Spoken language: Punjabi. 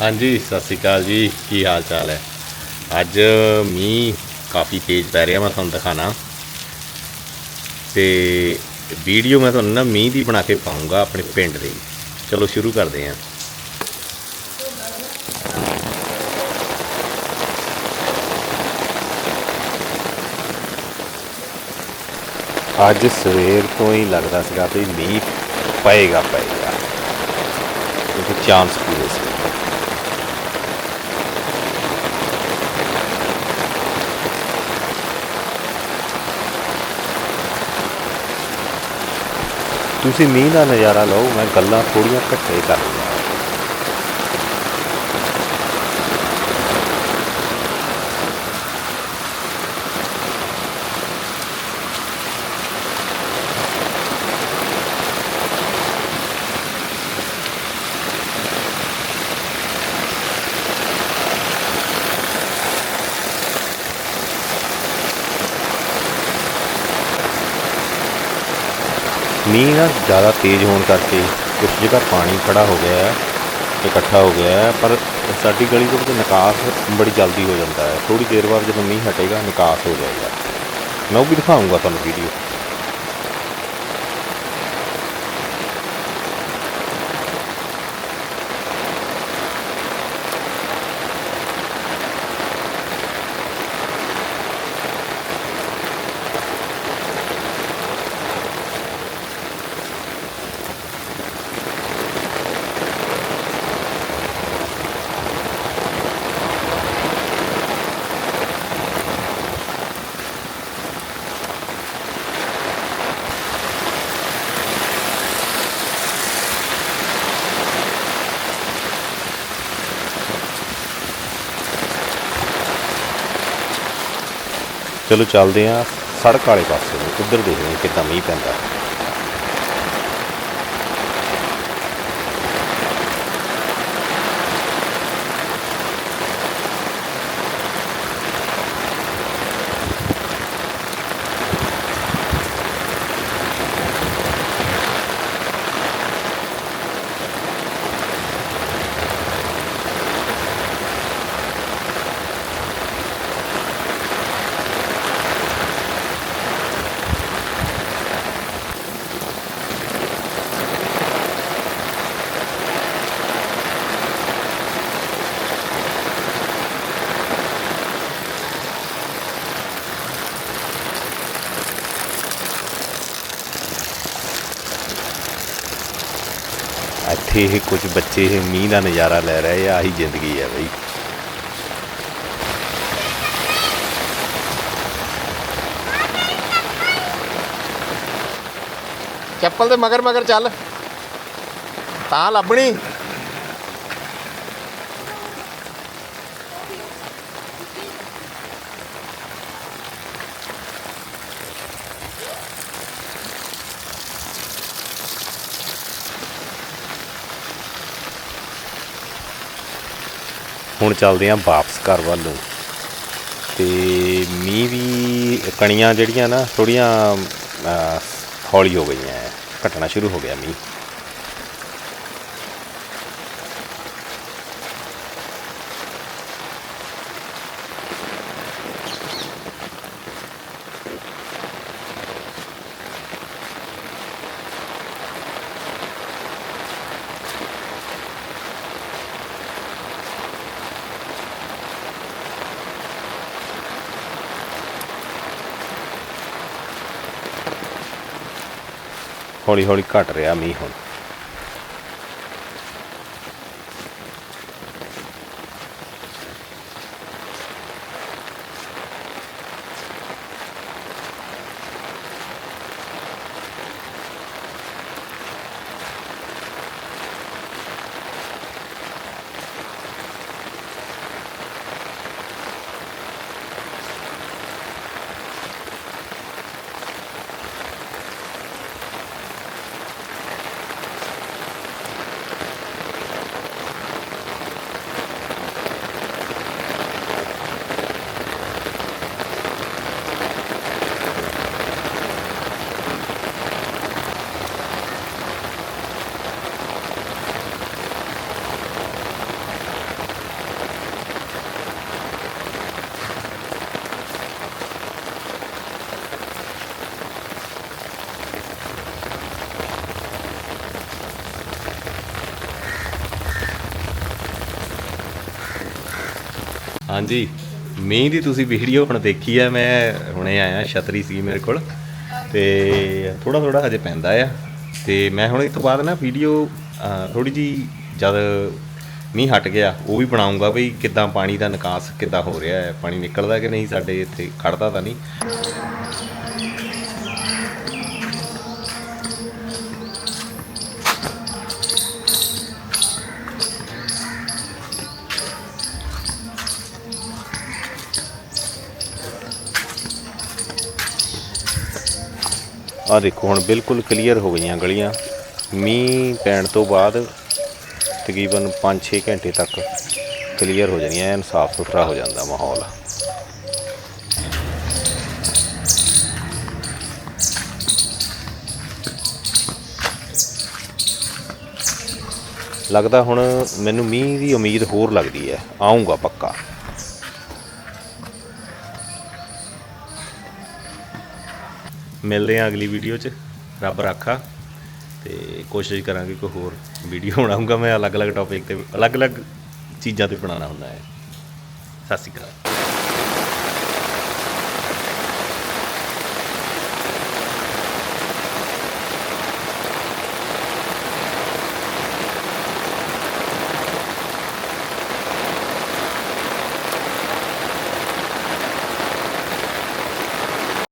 ਹਾਂਜੀ, ਸਤਿ ਸ਼੍ਰੀ ਅਕਾਲ ਜੀ। ਕੀ ਹਾਲ ਚਾਲ ਹੈ? ਅੱਜ ਮੀਂਹ ਕਾਫੀ ਤੇਜ਼ ਪੈ ਰਿਹਾ, ਮੈਂ ਤੁਹਾਨੂੰ ਦਿਖਾਣਾ। ਤੇ ਵੀਡੀਓ ਮੈਂ ਤੁਹਾਨੂੰ ਨਾ ਮੀਂਹ ਦੀ ਬਣਾ ਕੇ ਪਾਉਂਗਾ ਆਪਣੇ ਪਿੰਡ ਦੀ। ਚਲੋ, ਸ਼ੁਰੂ ਕਰਦੇ ਹਾਂ। ਅੱਜ ਸਵੇਰ ਤੋਂ ਹੀ ਲੱਗਦਾ ਸੀਗਾ ਵੀ ਮੀਂਹ ਪਏਗਾ ਪਏਗਾ। ਕਿਉਂਕਿ ਚਾਂਸ ਪੂਰੇ ਸੀ। ਤੁਸੀਂ ਮੀਂਹ ਦਾ ਨਜ਼ਾਰਾ ਲਓ ਮੈਂ ਗੱਲਾਂ ਥੋੜੀਆਂ ਘੱਟੇ ਕਰ ਮੀਂਹ ਨਾ ਜ਼ਿਆਦਾ ਤੇਜ਼ ਹੋਣ ਕਰਕੇ ਕੁਝ ਜਗ੍ਹਾ ਪਾਣੀ ਖੜਾ ਹੋ ਗਿਆ ਹੈ, ਇਕੱਠਾ ਹੋ ਗਿਆ ਹੈ, ਪਰ ਸਾਡੀ ਗਲੀ ਦੇ ਵਿੱਚ ਨਿਕਾਸ ਬੜੀ ਜਲਦੀ ਹੋ ਜਾਂਦਾ ਹੈ। ਥੋੜੀ ਦੇਰ ਬਾਅਦ ਜਦੋਂ ਮੀਂਹ ਹਟੇਗਾ, ਨਿਕਾਸ ਹੋ ਜਾਏਗਾ। ਮੈਂ ਉਹ ਵੀ ਦਿਖਾਊਂਗਾ ਤੁਹਾਨੂੰ ਵੀਡੀਓ ਚਲੋ ਚੱਲਦੇ ਹਾਂ ਸੜਕ ਵਾਲੇ ਪਾਸੇ ਨੂੰ ਉੱਧਰ ਦੇਖਦੇ ਹਾਂ ਕਿੱਦਾਂ ਮੀਂਹ ਪੈਂਦਾ। ਇੱਥੇ ਇਹ ਕੁਝ ਬੱਚੇ ਇਹ ਮੀਂਹ ਦਾ ਨਜ਼ਾਰਾ ਲੈ ਰਹੇ ਆ, ਆਹੀ ਜ਼ਿੰਦਗੀ ਹੈ ਬਈ। ਚੱਪਲ ਦੇ ਮਗਰ ਮਗਰ ਚੱਲ। ਤਾਂ ਲੱਭਣੀ। ਹੁਣ ਚੱਲਦੇ ਆਂ ਵਾਪਸ ਘਰ ਵੱਲ। ਨੂੰ ਤੇ ਮੀਂਹ ਵੀ ਕਣੀਆਂ ਜਿਹੜੀਆਂ ਨਾ ਥੋੜੀਆਂ ਹੌਲੀ ਹੋ ਗਈਆਂ ਹੈ ਘਟਣਾ ਸ਼ੁਰੂ ਹੋ ਗਿਆ ਮੀਂਹ। ਹੌਲੀ ਹੌਲੀ ਘਟ ਰਿਹਾ ਮੀਂਹ ਹੁਣ। ਹਾਂਜੀ। ਮੀਂਹ ਦੀ ਤੁਸੀਂ ਵੀਡੀਓ ਹੁਣ ਦੇਖੀ ਆ, ਮੈਂ ਹੁਣੇ ਆਇਆ, ਛਤਰੀ ਸੀ ਮੇਰੇ ਕੋਲ। ਤੇ ਥੋੜਾ ਥੋੜਾ ਹਜੇ ਪੈਂਦਾ ਆ। ਤੇ ਮੈਂ ਹੁਣ ਇਸ ਤੋਂ ਬਾਅਦ ਨਾ ਵੀਡੀਓ ਥੋੜੀ ਜੀ ਜਦ ਮੀਂਹ ਹਟ ਗਿਆ, ਉਹ ਵੀ ਬਣਾਉਂਗਾ ਵੀ ਕਿੱਦਾਂ ਪਾਣੀ ਦਾ ਨਿਕਾਸ ਕਿੱਦਾਂ ਹੋ ਰਿਹਾ ਹੈ। ਪਾਣੀ ਨਿਕਲਦਾ ਕਿ ਨਹੀਂ, ਸਾਡੇ ਇੱਥੇ ਖੜਦਾ ਤਾਂ ਨਹੀਂ। ਆ ਦੇਖੋ, ਹੁਣ ਬਿਲਕੁਲ ਕਲੀਅਰ ਹੋ ਗਈਆਂ ਗਲੀਆਂ। ਮੀਂਹ ਪੈਣ ਤੋਂ ਬਾਅਦ ਤਕਰੀਬਨ 5-6 ਘੰਟੇ ਤੱਕ ਕਲੀਅਰ ਹੋ ਜਾਣੀਆਂ, ਐਨ ਸਾਫ਼ ਸੁਥਰਾ ਹੋ ਜਾਂਦਾ ਮਾਹੌਲ। ਲੱਗਦਾ ਹੁਣ ਮੈਨੂੰ ਮੀਂਹ ਦੀ ਉਮੀਦ ਹੋਰ ਲੱਗਦੀ ਹੈ। ਆਉਂਗਾ ਪੱਕਾ। ਮਿਲਦੇ ਹਾਂ ਅਗਲੀ ਵੀਡੀਓ 'ਚ। ਰੱਬ ਰਾਖਾ। ਤੇ ਕੋਸ਼ਿਸ਼ ਕਰਾਂਗੇ ਕੋਈ ਹੋਰ ਵੀਡੀਓ ਬਣਾਉਂਗਾ ਮੈਂ ਅਲੱਗ-ਅਲੱਗ ਟੌਪਿਕ ਤੇ ਅਲੱਗ-ਅਲੱਗ ਚੀਜ਼ਾਂ ਤੇ ਬਣਾਉਣਾ ਹੁੰਦਾ ਹੈ। ਸਤਿ ਸ਼੍ਰੀ ਅਕਾਲ।